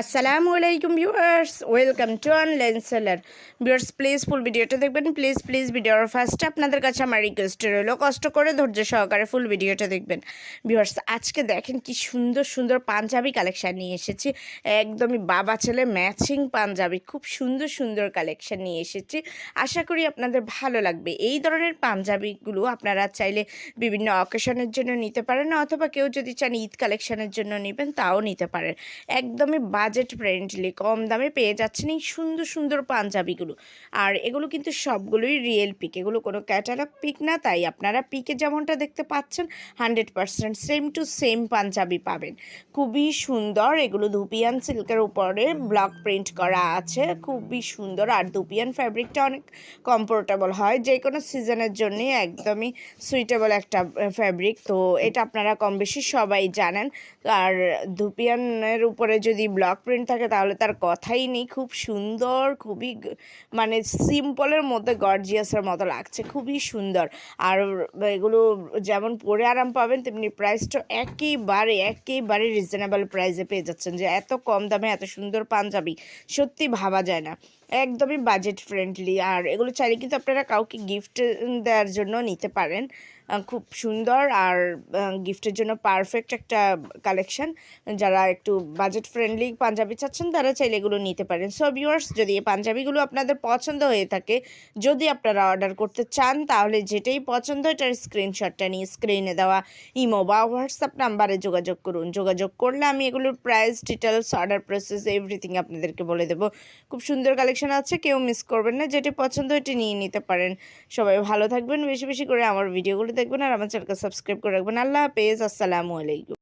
আসসালামু আলাইকুম viewers welcome to online seller viewers please full ভিডিওটা দেখবেন। প্লিজ প্লিজ ভিডিওর ফার্স্টে আপনাদের কাছে আমার রিকোয়েস্ট রইল। কষ্ট করে, ধৈর্য সহকারে ফুল ভিডিওটা দেখবেন। ভিউয়ার্স আজকে দেখেন কি সুন্দর সুন্দর পাঞ্জাবি কালেকশান নিয়ে এসেছি। একদমই বাবা ছেলে ম্যাচিং পাঞ্জাবি। খুব সুন্দর সুন্দর কালেকশান নিয়ে এসেছি। আশা করি আপনাদের ভালো লাগবে। এই ধরনের পাঞ্জাবিগুলো আপনারা চাইলে বিভিন্ন অকেশনের জন্য নিতে পারেন, অথবা কেউ যদি চান ঈদ কালেকশানের জন্য নেবেন, তাও নিতে পারেন। একদমই বাজেট ফ্রেন্ডলি কম দামে পেয়ে যাচ্ছেন এই সুন্দর সুন্দর পাঞ্জাবিগুলো। আর এগুলো কিন্তু সবগুলোই রিয়েল পিক এগুলো কোনো ক্যাটালগ পিক না, তাই আপনারা পিকে যেমনটা দেখতে পাচ্ছেন hundred percent same to same Punjabi পাবেন। খুবই সুন্দর, এগুলো ধুপিয়ান সিল্কের উপরে ব্লক প্রিন্ট করা আছে, খুবই সুন্দর। আর ধুপিয়ান ফ্যাব্রিকটা অনেক কমফোর্টেবল হয়, যে কোনো সিজনের জন্যই একদমই সুইটেবল একটা ফ্যাব্রিক তো এটা আপনারা কম বেশি সবাই জানেন। আর ধুপিয়ানের উপরে যদি ব্লক প্রিন্ট থাকে, তাহলে তার কথাই নেই। খুব সুন্দর, খুবই মানে সিম্পলের মধ্যে গর্জিয়াসের মতো লাগছে, খুবই সুন্দর। আর এগুলো যেমন পরে আরাম পাবেন, তেমনি প্রাইসটা একেবারে একেবারে রিজনেবল প্রাইসে পেয়ে যাচ্ছেন যে এত কম দামে এত সুন্দর পাঞ্জাবি, সত্যি ভাবা যায় না। একদমই বাজেট ফ্রেন্ডলি আর এগুলো চাইলে কিন্তু আপনারা কাউকে গিফট দেওয়ার জন্য নিতে পারেন। খুব সুন্দর আর গিফটের জন্য পারফেক্ট একটা কালেকশন যারা একটু বাজেট ফ্রেন্ডলি পাঞ্জাবি চাচ্ছেন, তারা চাইলে এগুলো নিতে পারেন। সো ভিউয়ার্স যদি এই পাঞ্জাবিগুলো আপনাদের পছন্দ হয়ে থাকে, যদি আপনারা অর্ডার করতে চান, তাহলে যেটাই পছন্দ এটার স্ক্রিনশটটা নিয়ে স্ক্রিনে দেওয়া ইমো বা হোয়াটসঅ্যাপ নাম্বারে যোগাযোগ করুন। যোগাযোগ করলে আমি এগুলোর price details order process everything আপনাদেরকে বলে দেবো। খুব সুন্দর কালেকশন আছে, কেউ মিস করবেন না, যেটি পছন্দ এটি নিয়ে নিতে পারেন। সবাই ভালো থাকবেন। বেশি বেশি করে আমার ভিডিওগুলো দেখবেন আর আমার চ্যানেলকে সাবস্ক্রাইব করে রাখবেন। আল্লাহ হাফেজ আসসালামু আলাইকুম।